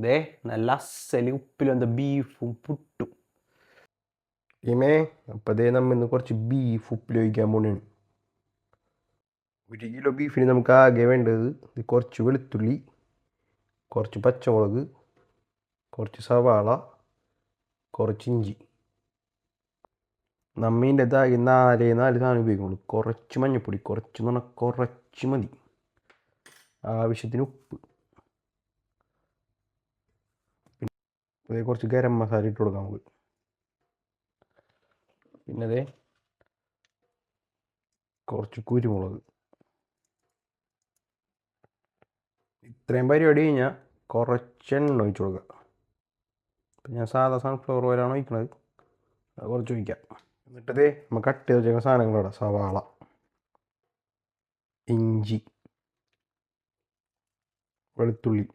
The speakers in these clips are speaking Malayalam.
ദേ നല്ല അസൽ എന്താ ബീഫും പുട്ടും. ഇമേ അപ്പം ദേ നമ്മൾ ഇന്ന് കുറച്ച് ബീഫ് ഉപ്പിലൊഴിക്കാൻ പോണാണ്. ഒരു കിലോ ബീഫിന് നമുക്ക് ആകെ വേണ്ടത് ഇത് കുറച്ച് വെളുത്തുള്ളി കുറച്ച് പച്ചമുളക് കുറച്ച് സവാള കുറച്ച് ഇഞ്ചി. നമ്മീന്റെ ഇതാകെ നാല് നാല് സാധനം ഉപയോഗിക്കുള്ളൂ കുറച്ച് മഞ്ഞൾപ്പൊടി കുറച്ച് എന്ന് പറഞ്ഞാൽ കുറച്ച് മതി. ആവശ്യത്തിന് ഉപ്പ്. പിന്നെ കുറച്ച് ഗരം മസാല ഇട്ട് കൊടുക്കാം നമുക്ക്. പിന്നെ അതെ കുറച്ച് കുരുമുളക്. ഇത്രയും പരിപാടി കഴിഞ്ഞാൽ കുറച്ച് എണ്ണ ഒഴിച്ച് കൊടുക്കുക ഇപ്പം ഞാൻ സാധാ സൺഫ്ലവർ ഓയിലാണ് ഒഴിക്കുന്നത് അത് കുറച്ച് ഒഴിക്കാം. എന്നിട്ടതേ നമ്മൾ കട്ട് ചെയ്ത് വെച്ചേക്കുന്ന സാധനങ്ങളോടെ സവാള ഇഞ്ചി വെളുത്തുള്ളി.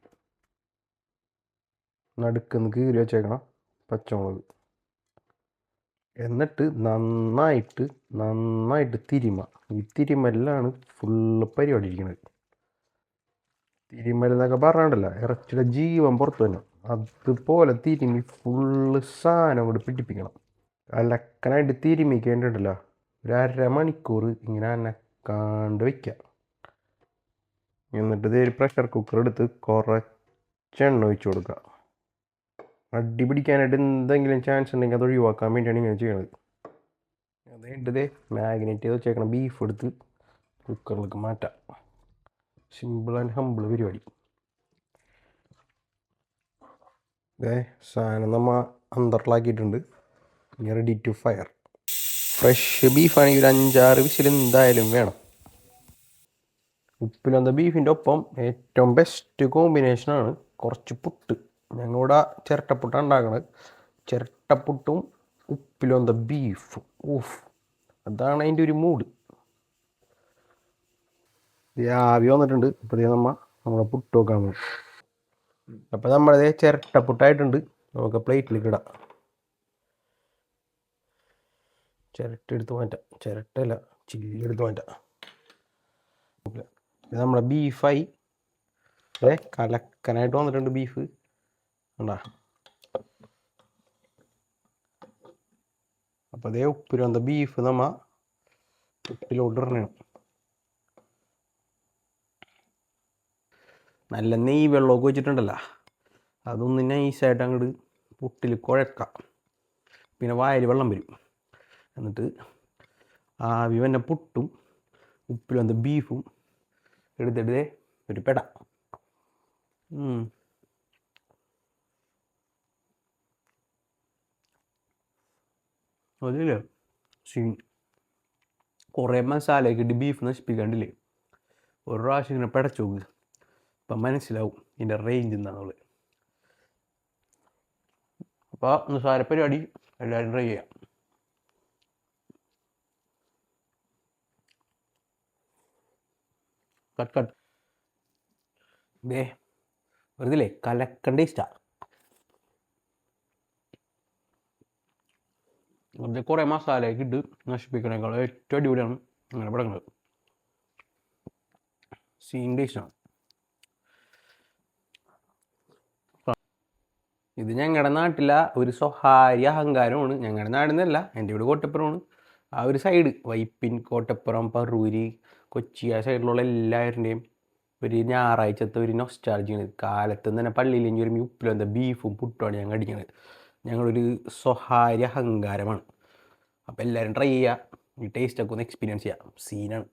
നടുക്കുന്ന് കീറി വെച്ചേക്കണം പച്ചമുളക്. എന്നിട്ട് നന്നായിട്ട് നന്നായിട്ട് തിരിമ. ഈ തിരിമലിലാണ് ഫുള്ള് പരിപാടി ഇരിക്കുന്നത് തിരിമൽ എന്നൊക്കെ പറഞ്ഞിട്ടല്ല ഇറച്ചിയുടെ ജീവൻ പുറത്തു തന്നെ അതുപോലെ തിരുമി ഫുള്ള് സാധനം കൂടി പിടിപ്പിക്കണം. അലക്കനായിട്ട് തിരുമിക്കേണ്ടിണ്ടല്ലോ. ഒരു അരമണിക്കൂർ ഇങ്ങനെ അനക്കാണ്ട് വയ്ക്കുക എന്നിട്ട് ഇതേ പ്രഷർ കുക്കർ എടുത്ത് കുറച്ച് എണ്ണ ഒഴിച്ച് കൊടുക്കുക അടി പിടിക്കാനായിട്ട് എന്തെങ്കിലും ചാൻസ് ഉണ്ടെങ്കിൽ അത് ഒഴിവാക്കാൻ വേണ്ടിയാണ് ഇങ്ങനെ ചെയ്യണത്. അതേണ്ടത് മാഗ്നറ്റ് ചെയ്ത് വെച്ചേക്കണം ബീഫ് എടുത്ത് കുക്കറിലേക്ക് മാറ്റാം. സിമ്പിൾ ആൻഡ് ഹമ്പിൾ പരിപാടി. ഇതേ സാധനം നമ്മൾ അന്തറിലാക്കിയിട്ടുണ്ട്. റെഡി ടു ഫയർ ഫ്രഷ് ബീഫാണെങ്കിൽ ഒരു അഞ്ചാറ് വിസിൽ എന്തായാലും വേണം. ഉപ്പിലന്ത ബീഫിന്റെ ഒപ്പം ഏറ്റവും ബെസ്റ്റ് കോമ്പിനേഷനാണ് കുറച്ച് പുട്ട്. ഞങ്ങളിവിടെ ചിരട്ടപ്പുട്ടാണ് ഉണ്ടാക്കുന്നത് ചിരട്ടപ്പുട്ടും ഉപ്പിലന്ത ബീഫും ഊഫ് അതാണ് അതിന്റെ ഒരു മൂഡ് ആവി വന്നിട്ടുണ്ട്. അപ്പോൾ നമ്മ നമ്മുടെ പുട്ട് നോക്കാൻ പോകും അപ്പോൾ നമ്മളത് ചിരട്ടപ്പുട്ടായിട്ടുണ്ട്. നമുക്ക് പ്ലേറ്റിലേക്ക് ഇടാം. ചിരട്ട എടുത്ത് മാറ്റാം. ചിരട്ടല്ല ചില്ലി എടുത്ത് മാറ്റാം. ഇത് നമ്മുടെ ബീഫായി അതെ കലക്കനായിട്ട് വന്നിട്ടുണ്ട് ബീഫ് കണ്ടാ? അപ്പോൾ അതേ ഉപ്പിൽ ബീഫ് നമ്മ ഉപ്പിലോട്ട് ഇടണം നല്ല നെയ് വെള്ളമൊക്കെ വെച്ചിട്ടുണ്ടല്ലോ അതൊന്ന് നൈസായിട്ട് അങ്ങോട്ട് പുട്ടിൽ കുഴക്കാം. പിന്നെ വായിൽ വെള്ളം വരും. എന്നിട്ട് ആ വന്ന പുട്ടും ഉപ്പിൽ ബീഫും എടുത്തിട്ട് ഒരു പെട. അതില്ലേ സീൻ കുറേ മസാലയൊക്കെ ഇട്ട് ബീഫ് നശിപ്പിക്കാണ്ടില്ലേ? ഒരു പ്രാവശ്യം ഇങ്ങനെ പിടച്ചു നോക്ക്. അപ്പം മനസ്സിലാവും ഇതിന്റെ റേഞ്ച് എന്താണെന്നുള്ളത് അപ്പോൾ നിസ്സാര പരിപാടി എല്ലാവരും ട്രൈ ചെയ്യാം. കട്ട് കട്ട് ദേ വെറുതെ കലക്കണ്ട ഇഷ്ടാ വെറുതെ കുറേ മസാലയൊക്കെ ഇട്ട് നശിപ്പിക്കണേക്കാൾ ഏറ്റവും അടിപൊളിയാണ് അങ്ങനെ പടങ്ങൾ സീൻ ടേസ്റ്റാണ് ഇത് ഞങ്ങളുടെ നാട്ടിലെ ഒരു സ്വകാര്യ അഹങ്കാരമാണ്. ഞങ്ങളുടെ നാട്ടിൽ നിന്നല്ല എന്റെ വീട് കോട്ടപ്പുറമാണ്. ആ ഒരു സൈഡ് വൈപ്പിൻ കോട്ടപ്പുറം പറൂര് കൊച്ചി ആ സൈഡിലുള്ള എല്ലാവരുടെയും ഒരു ഞായറാഴ്ചത്തെ ഒരു നൊസ്റ്റാർജിയാണ് കാലത്ത് തന്നെ പള്ളിയിൽ ഇനി ഒരു ഉപ്പിലും എന്താ ബീഫും പുട്ടുമാണ് ഞങ്ങൾ അടിക്കുന്നത് ഞങ്ങളൊരു സ്വഹാര്യ അഹങ്കാരമാണ്. അപ്പോൾ എല്ലാവരും ട്രൈ ചെയ്യുക ഈ ടേസ്റ്റൊക്കെ ഒന്ന് എക്സ്പീരിയൻസ് ചെയ്യാം. സീനാണ്